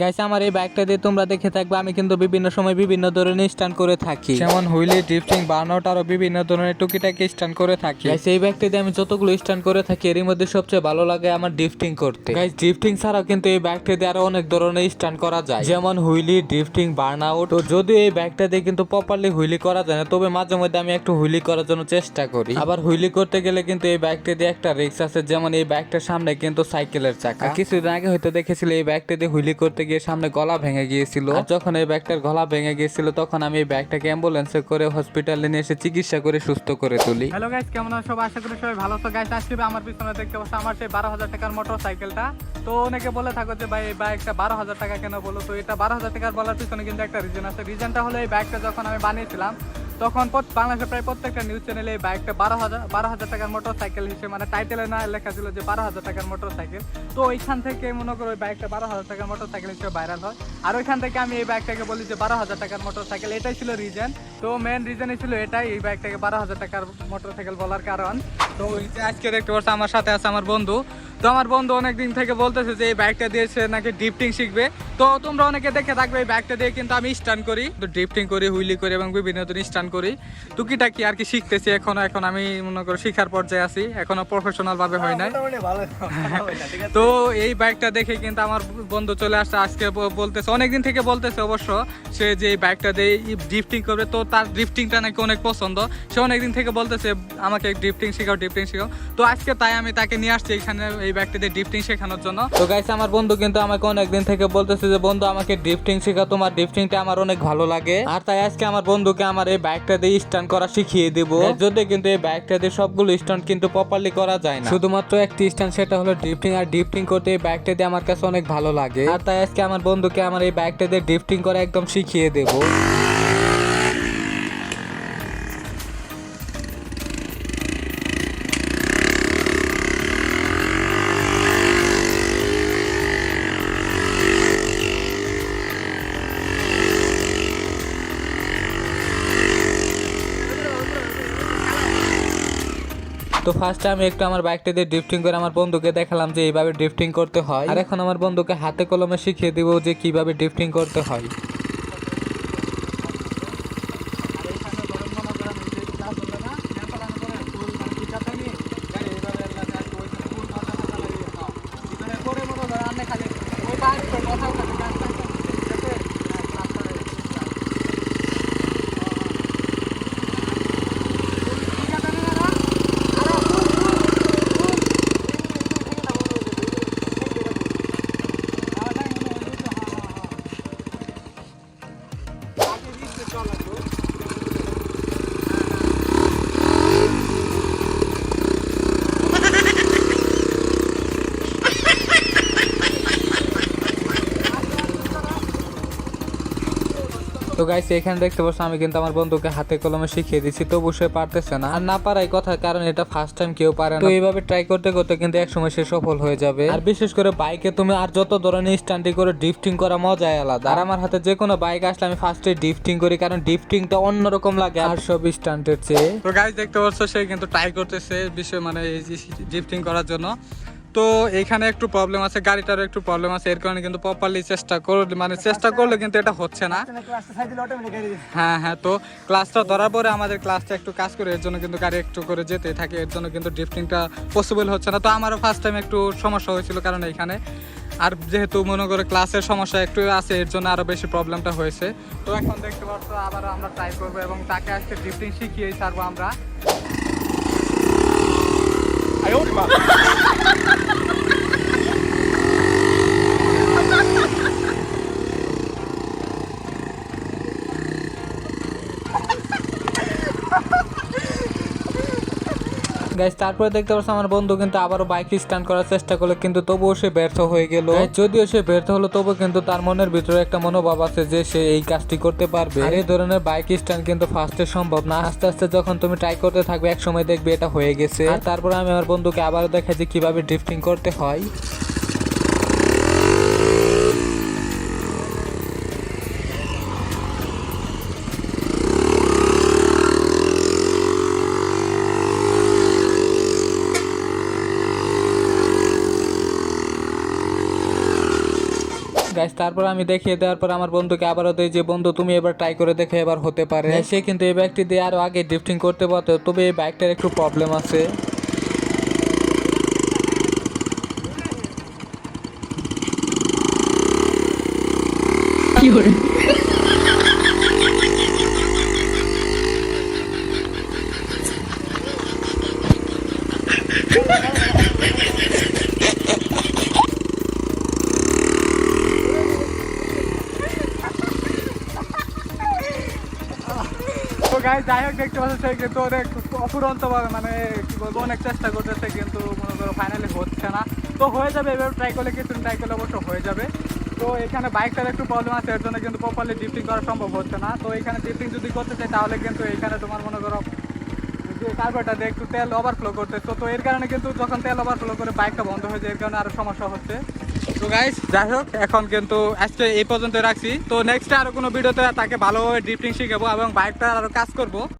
Guys আমার এই বাইকটা দিয়ে তোমরা দেখে থাকবে আমি কিন্তু বিভিন্ন সময় বিভিন্ন ধরনের স্টান্ট করে থাকি। যেমন হুইলি ড্রিফটিং বার্নআউট আরও বিভিন্ন ধরনের টুকিটাকি স্টান্ট করে থাকি। গাইস এই বাইকটা দিয়ে আমি যতগুলো স্টান্ট করে থাকি এর মধ্যে সবচেয়ে ভালো লাগে আমার ড্রিফটিং করতে। গাইস ড্রিফটিং ছাড়াও কিন্তু এই বাইকটা দিয়ে আরও অনেক ধরনের স্টান্ট করা যায়। যেমন হুইলি ড্রিফটিং বার্নআউট তো যদি এই বাইকটা দিয়ে কিন্তু প্রপারলি হুইলি করা যায় না তবে মাঝে মধ্যে আমি একটু হুইলি করার জন্য চেষ্টা করি। আবার হুইলি করতে গেলে কিন্তু এই বাইকটা দিয়ে একটা রিক্স আছে যেমন এই বাইকটার সামনে কিন্তু সাইকেলের চাকা। কিছুদিন আগে হয়তো দেখেছিল এই বাইকটা দিয়ে হুইলি করতে গিয়ে সামনে গলা ভেঙে গিয়েছিল। আর যখন এই ব্যাগটার গলা ভেঙে গিয়েছিল তখন আমি এই ব্যাগটাকে অ্যাম্বুলেন্সে করে হসপিটালে নিয়ে এসে চিকিৎসা করে সুস্থ করে তুলি। হ্যালো গাইস কেমন আছো? সবাই আশা করি সবাই ভালো আছো। গাইস আজকে আমার পিছনে দেখতে পাচ্ছ আমার সেই বারো হাজার টাকার মোটর সাইকেলটা তো অনেকে বলে থাকো যে ভাই এই ব্যাগটা বারো হাজার টাকা কেন বলো? তো এটা বারো হাজার টাকার বলার পিছনে কিন্তু একটা রিজন আছে। রিজনটা হলো এই ব্যাগটা যখন আমি বানিয়েছিলাম তখন বাংলাদেশের প্রায় প্রত্যেকটা নিউজ চ্যানেলে এই বাইকটা বারো হাজার বারো হাজার টাকার মোটর সাইকেল হিসেবে মানে টাইটেলে না, লেখা ছিল যে বারো হাজার টাকার মোটর সাইকেল তো ওইখান থেকে মনে করো ওই বাইকটা বারো হাজার টাকার মোটর সাইকেল হিসেবে ভাইরাল হয়। আর ওইখান থেকে আমি এই বাইকটাকে বলি যে বারো হাজার টাকার মোটর সাইকেল এটাই ছিল রিজন তো মেন রিজনই ছিল এটাই, এই বাইকটাকে বারো হাজার টাকার মোটর সাইকেল বলার কারণ। তো আজকে দেখতে পাচ্ছ, আমার সাথে আছে আমার বন্ধু। তো আমার বন্ধু অনেকদিন থেকে বলতেছে যে এই বাইকটা দিয়ে সে নাকি ড্রিফটিং শিখবে। তো তোমরা অনেকে দেখে থাকবে এই বাইকটা দিয়ে কিন্তু আমি স্টান করি। তো ড্রিফটিং করি হুইলি করি এবং বিভিন্ন ধরনের স্টান করি। টুকিটা কি আর কি শিখতেছি এখনও এখন আমি মনে করো শিখার পর্যায়ে আছি। এখনও প্রফেশনাল ভাবে হয় নাই। তো এই বাইকটা দেখে কিন্তু আমার বন্ধু চলে আসছে। আজকে বলতেছে অনেকদিন থেকে বলতেছে অবশ্য সে যে এই বাইকটা দিয়ে ড্রিফটিং করবে তো তার ড্রিফটিংটা নাকি অনেক পছন্দ। সে অনেকদিন থেকে বলতেছে আমাকে ড্রিফটিং শেখাও ড্রিফটিং শেখাও। তো আজকে তাই আমি তাকে নিয়ে আসছি এখানে এই বাইকটা দিয়ে ড্রিফটিং শেখানোর জন্য। তো গাইস আমার বন্ধু কিন্তু আমাকে অনেকদিন থেকে বলতেছে যে বন্ধু আমাকে ড্রিফটিং শেখা তোমার ড্রিফটিংটা আমার অনেক ভালো লাগে। আর তাই আজকে আমার বন্ধুকে আমার এই ব্যাগটা দিয়ে স্টান্ট করা শিখিয়ে দিব। যদি কিন্তু এই বাইকটা দিয়ে সবগুলো স্টান্ট কিন্তু প্রপারলি করা যায় না। শুধুমাত্র একটি স্টান্ট সেটা হলো ড্রিফটিং আর ড্রিফটিং করতে এই ব্যাগটা দিয়ে আমার কাছে অনেক ভালো লাগে। আর তাই আজকে আমার বন্ধুকে আমার এই ব্যাগটা দিয়ে ড্রিফটিং করা একদম শিখিয়ে দেবো। তো ফার্স্ট আমি একটু আমার বাইকটা দিয়ে ড্রিফটিং করে আমার বন্ধুকে দেখালাম যে এইভাবে ড্রিফটিং করতে হয়। আর এখন আমার বন্ধুকে হাতে কলমে শিখিয়ে দিব যে কীভাবে ড্রিফটিং করতে হয়। ইনশাআল্লাহ তো গাইস এখানে দেখতে পাচ্ছ আমি কিন্তু আমার বন্ধুকে হাতে কলমে শিখিয়ে দিচ্ছি তো সে পারতেছে না। আর না পারাই কথা কারণ এটা ফার্স্ট টাইম কেউ পারে না। তো এইভাবে ট্রাই করতে করতে কিন্তু এক সময় সে সফল হয়ে যাবে। আর বিশেষ করে বাইকে তুমি আর যত ধরনের স্টান্টিং করে ড্রিফটিং করা মজাই আলাদা। আর আমার হাতে যে কোনো বাইক আসলে আমি ফার্স্টে ড্রিফটিং করি কারণ ড্রিফটিংটা অন্যরকম লাগে। আর সব স্টান্টের চেয়ে। তো গাইজ দেখতে পাচ্ছ সে কিন্তু ট্রাই করতেছে বিষয় মানে এই ড্রিফটিং করার জন্য। তো এখানে একটু প্রবলেম আছে, গাড়িটারও একটু প্রবলেম আছে, এর কারণে কিন্তু প্রপারলি চেষ্টা করলে মানে চেষ্টা করলে কিন্তু এটা হচ্ছে না। হ্যাঁ হ্যাঁ তো ক্লাসটা ধরার পরে আমাদের ক্লাসটা একটু কাজ করে, এর জন্য কিন্তু গাড়ি একটু করে যেতে থাকে, এর জন্য কিন্তু ড্রিফটিংটা পসিবল হচ্ছে না। তো আমারও ফার্স্ট টাইম একটু সমস্যা হয়েছিল কারণ এখানে। আর যেহেতু মনে করে ক্লাসের সমস্যা একটু আছে, এর জন্য আরও বেশি প্রবলেমটা হয়েছে। তো এখন দেখতে পাচ্ছ, আবার আমরা ট্রাই করব এবং তাকে আজকে ড্রিফটিং শিখিয়েই ছাড়বো আমরা। গাইস তারপরে দেখতে পাচ্ছ আমার বন্ধু কিন্তু আবারও বাইক স্ট্যান্ড করার চেষ্টা করল কিন্তু তবুও সে ব্যর্থ হয়ে গেল। যদিও সে ব্যর্থ হলো তবু কিন্তু তার মনের ভিতরে একটা মনোভাব আছে যে সে এই কাজটি করতে পারবে। এই ধরনের বাইক স্ট্যান্ড কিন্তু ফার্স্টে সম্ভব না। আস্তে আস্তে যখন তুমি ট্রাই করতে থাকবে এক সময় দেখবে এটা হয়ে গেছে। আর তারপরে আমি আমার বন্ধুকে আবারও দেখাই যে কীভাবে ড্রিফটিং করতে হয়। গাইস তারপর আমি দেখিয়ে দেওয়ার পর আমার বন্ধুকে আবারও দেই যে বন্ধু তুমি এবার ট্রাই করে দেখে এবার হতে পারে। সে কিন্তু এই বাইকটি দিয়ে আরও আগে ড্রিফটিং করতে পারতো তবে এই বাইকটার একটু প্রবলেম আছে। তো গাই যাই হোক, দেখতে পাচ্ছ সে কিন্তু অনেক অফুরন্ত মানে কি বলব, অনেক চেষ্টা করতেছে, কিন্তু মনে করো ফাইনালি হচ্ছে না। তো হয়ে যাবে, এবার ট্রাই করলে কিছু ট্রাই করলে অবশ্য হয়ে যাবে। তো এখানে বাইকটার একটু প্রবলেম আছে, এর জন্য কিন্তু প্রপারলি ড্রিফটিং করা সম্ভব হচ্ছে না। তো এখানে ড্রিফটিং যদি করতে চাই, তাহলে কিন্তু এখানে তোমার মনে করো, যে কার্বোটা দিয়ে একটু তেল ওভারফ্লো করতেছো। তো এর কারণে কিন্তু যখন তেল ওভারফ্লো করে বাইকটা বন্ধ হয়ে যায়, এর কারণে আরও সমস্যা হচ্ছে। তো গাইস যাই হোক এখন কিন্তু আজকে এই পর্যন্ত রাখছি। তো নেক্সট আরও কোনো ভিডিওতে তাকে ভালোভাবে ড্রিফটিং শিখাবো এবং বাইকটা আরও কাজ করব।